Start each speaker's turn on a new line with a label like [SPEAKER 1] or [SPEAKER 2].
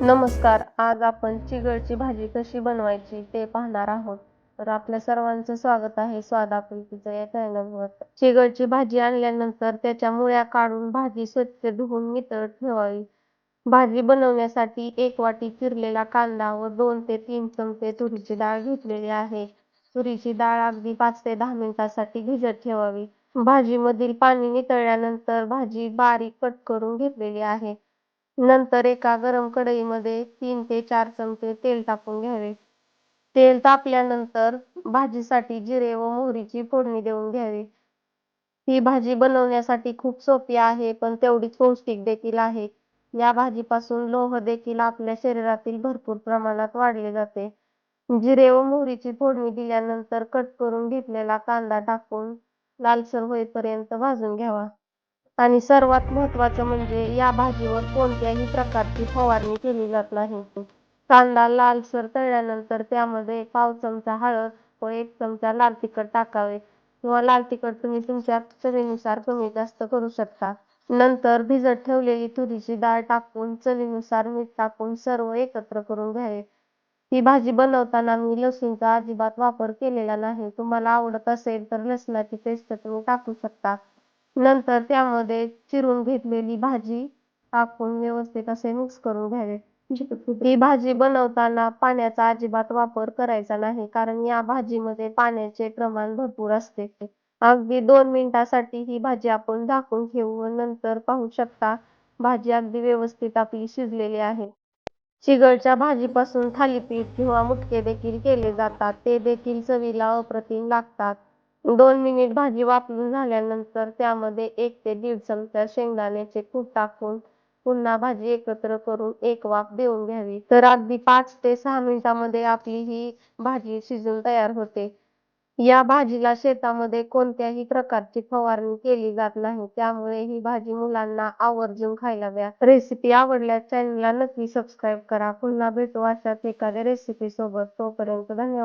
[SPEAKER 1] नमस्कार आज आपण चिगळची भाजी कशी बनवायची ते पाहणार आहोत. तर आपल्या सर्वांचं स्वागत आहे स्वादापुलकीचं या चॅनलवर चिगळची भाजी आणल्यानंतर त्याच्या मुळ्या काढून भाजी स्वच्छ धुवून नितळत ठेवावी. भाजी बनवण्यासाठी एक वाटी चिरलेला कांदा व दोन ते तीन चमचे तुरीची डाळ घेतलेली आहे. तुरीची डाळ अगदी पाच ते दहा मिनिटांसाठी भिजत ठेवावी. भाजीमधील पाणी नितळल्यानंतर भाजी बारीक कट करून घेतलेली आहे. नंतर एका गरम कढईमध्ये तीन ते चार चमचे तेल टाकून घ्यावे. तेल तापल्यानंतर भाजीसाठी जिरे व मोहरीची फोडणी देऊन घ्यावी. ही भाजी बनवण्यासाठी खूप सोपी आहे पण तेवढीच पौष्टिक देखील आहे. या भाजीपासून लोह देखील आपल्या शरीरातील भरपूर प्रमाणात वाढले जाते. जिरे व मोहरीची फोडणी दिल्यानंतर कट करून घेतलेला कांदा टाकून लालसर होईपर्यंत भाजून घ्यावा. आणि सर्वात महत्त्वाचं म्हणजे या भाजीवर कोणत्याही प्रकारची फवारणी केली जात नाही. कांदा लालसर तळल्यानंतर त्यामध्ये पाव चमचा हळद व एक चमचा लाल तिखट टाकावे. किंवा लाल तिखट तुम्ही तुमच्या चवीनुसार कमी जास्त करू शकता. नंतर भिजत ठेवलेली तुरीची डाळ टाकून चवीनुसार मीठ टाकून सर्व एकत्र करून घ्यावे. ही भाजी बनवताना मी लसूणचा अजिबात वापर केलेला नाही. तुम्हाला आवडत असेल तर लसणाची पेस्ट तुम्ही टाकू शकता. नंतर त्यामध्ये चिरून घेतलेली भाजी टाकून व्यवस्थित असे मिक्स करून घ्यावे. ही भाजी बनवताना पाण्याचा अजिबात वापर करायचा नाही कारण या भाजीमध्ये पाण्याचे प्रमाण भरपूर असते. अगदी दोन मिनिटासाठी ही भाजी आपण झाकून ठेवू व नंतर पाहू शकता भाजी अगदी व्यवस्थित आपली शिजलेली आहे. चिगळच्या भाजीपासून थालीपीठ किंवा मुटके देखील केले जातात ते देखील चवीला अप्रतिम लागतात. दोन मिनिट भाजी वापरून झाल्यानंतर त्यामध्ये एक ते दीड चमचा शेंगदाण्याचे कूट टाकून पुन्हा भाजी एकत्र करून एक वाफ देऊन घ्यावी. तर अगदी पाच ते सहा मिनिटामध्ये आपली ही भाजी शिजून तयार होते. या भाजीला शेतामध्ये कोणत्याही प्रकारची फवारणी केली जात नाही. त्यामुळे ही भाजी मुलांना आवर्जून खायला द्या. रेसिपी आवडल्यास चॅनलला नक्की सबस्क्राईब करा. पुन्हा भेटू अशाच एखाद्या रेसिपी सोबत तोपर्यंत धन्यवाद.